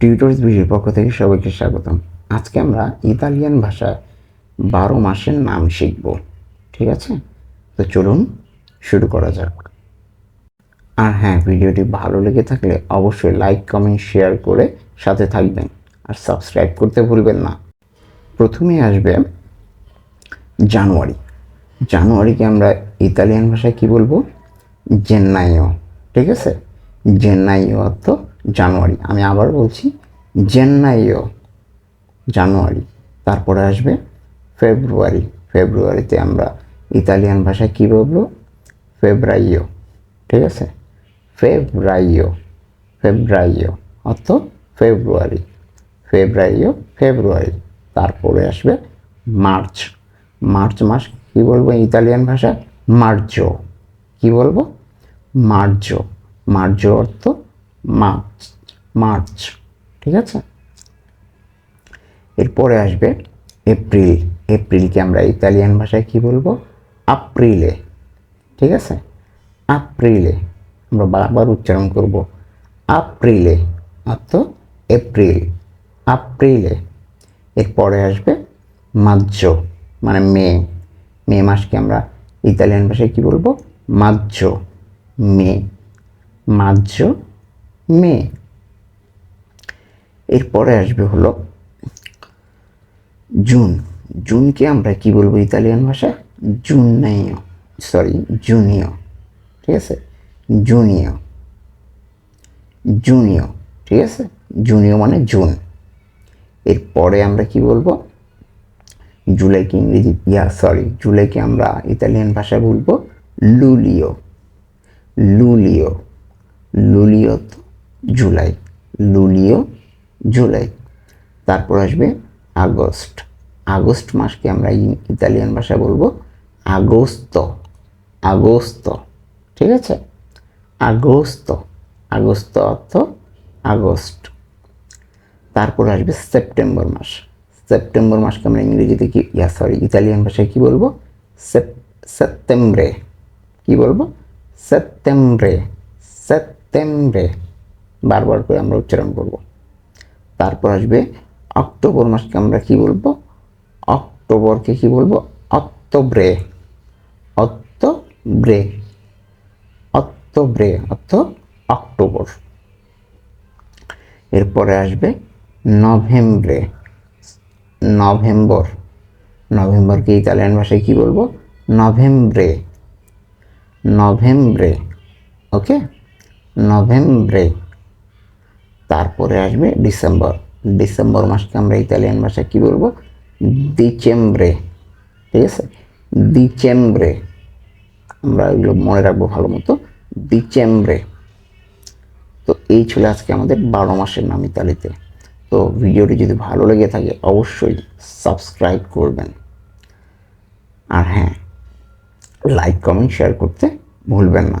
Tutorials ভিডিওর পক্ষ থেকে সবাইকে স্বাগতম। আজকে আমরা ইতালিয়ান ভাষায় বারো মাসের নাম শিখব। ঠিক আছে? তো চলুন শুরু করা যাক। আর হ্যাঁ ভিডিওটি ভালো লেগে থাকলে অবশ্যই লাইক, কমেন্ট, শেয়ার করে সাথে থাকবেন। আর সাবস্ক্রাইব করতে ভুলবেন না। প্রথমে আসবে জানুয়ারি। জানুয়ারিকে আমরা ইতালিয়ান ভাষায় কি বলব? জেন্নাইও ঠিক আছে? জেন্নাইও অর্থ জানুয়ারি। আমি আবার বলছি জেন্নাইও জানুয়ারি। তারপরে আসবে ফেব্রুয়ারি। ফেব্রুয়ারিতে আমরা ইতালিয়ান ভাষায় কী বলব? ফেব্রাইও। ঠিক আছে? ফেব্রাইও। ফেব্রাইও অর্থ ফেব্রুয়ারি। ফেব্রুয়ারিও ফেব্রুয়ারি। তারপরে আসবে মার্চ। মার্চ মাস কী বলব ইতালিয়ান ভাষায়? মার্জো। কী বলব? মার্জো। মার্জো অর্থ মার্চ মার্চ, ঠিক আছে? এরপরে আসবে এপ্রিল। এপ্রিলকে আমরা ইতালিয়ান ভাষায় কি বলব? আপ্রিলে, ঠিক আছে? আপ্রিলে, আমরা বারবার উচ্চারণ করব। আপ্রিলে, অর্থ এপ্রিল, আপ্রিলে। এরপরে আসবে মার্চ মানে মে। মে মাসকে আমরা ইতালিয়ান ভাষায় কি বলব? March May. March May. এরপরে আসবে হলো জুন। জুনকে আমরা কি বলব ইতালিয়ান ভাষায়? জুনাইও সরি জুনিও, ঠিক আছে? জুনিও। জুনিও, ঠিক আছে? জুনিও মানে জুন। এরপরে আমরা কি বলব? জুলাইকে ইংরেজি, ইয়া সরি জুলাইকে আমরা ইতালিয়ান ভাষায় বলব লুলিও। লুলিও। লুলিও তো জুলাই লুলিও জুলাই। তারপর আসবে আগস্ট। আগস্ট মাসকে আমরা ইতালিয়ান ভাষায় বলব আগস্ত। আগস্ত, ঠিক আছে? আগস্ত। আগস্ত অর্থ আগস্ট। তারপর আসবে সেপ্টেম্বর মাস। সেপ্টেম্বর মাসকে আমরা ইংরেজিতে কি, ইয়া সরি ইতালিয়ান ভাষায় কি বলব? সেপ, সেপ্টেম্বরে। কি বলব? সেপ্টেম্বরে। সেপ্টেম্বরে বারবার করে আমরা উচ্চারণ করব। তারপর আসবে অক্টোবর মাসকে আমরা কি বলব? অক্টোবরকে কি বলব? অক্টোবরে। অক্টোবরে। অক্টোবরে অর্থ অক্টোবর। এরপরে আসবে নভেম্বরে। নভেম্বর। নভেম্বরকে ইতালিয়ান ভাষায় কি বলব? নভেম্বরে। নভেম্বরে। ওকে? নভেম্বরে। তারপরে আসবে ডিসেম্বর। ডিসেম্বর মাসকে আমরা ইতালিয়ান ভাষায় কী বলব? ডিচেম্বরে ঠিক আছে? ডিচেম্বরে আমরা এগুলো মনে রাখব ভালো মতো। ডিচেম্বরে তো এই ছিল আজকে আমাদের বারো মাসের নাম ইতালিতে। তো ভিডিওটি যদি ভালো লেগে থাকে, অবশ্যই সাবস্ক্রাইব করবেন। আর হ্যাঁ লাইক, কমেন্ট, শেয়ার করতে ভুলবেন না।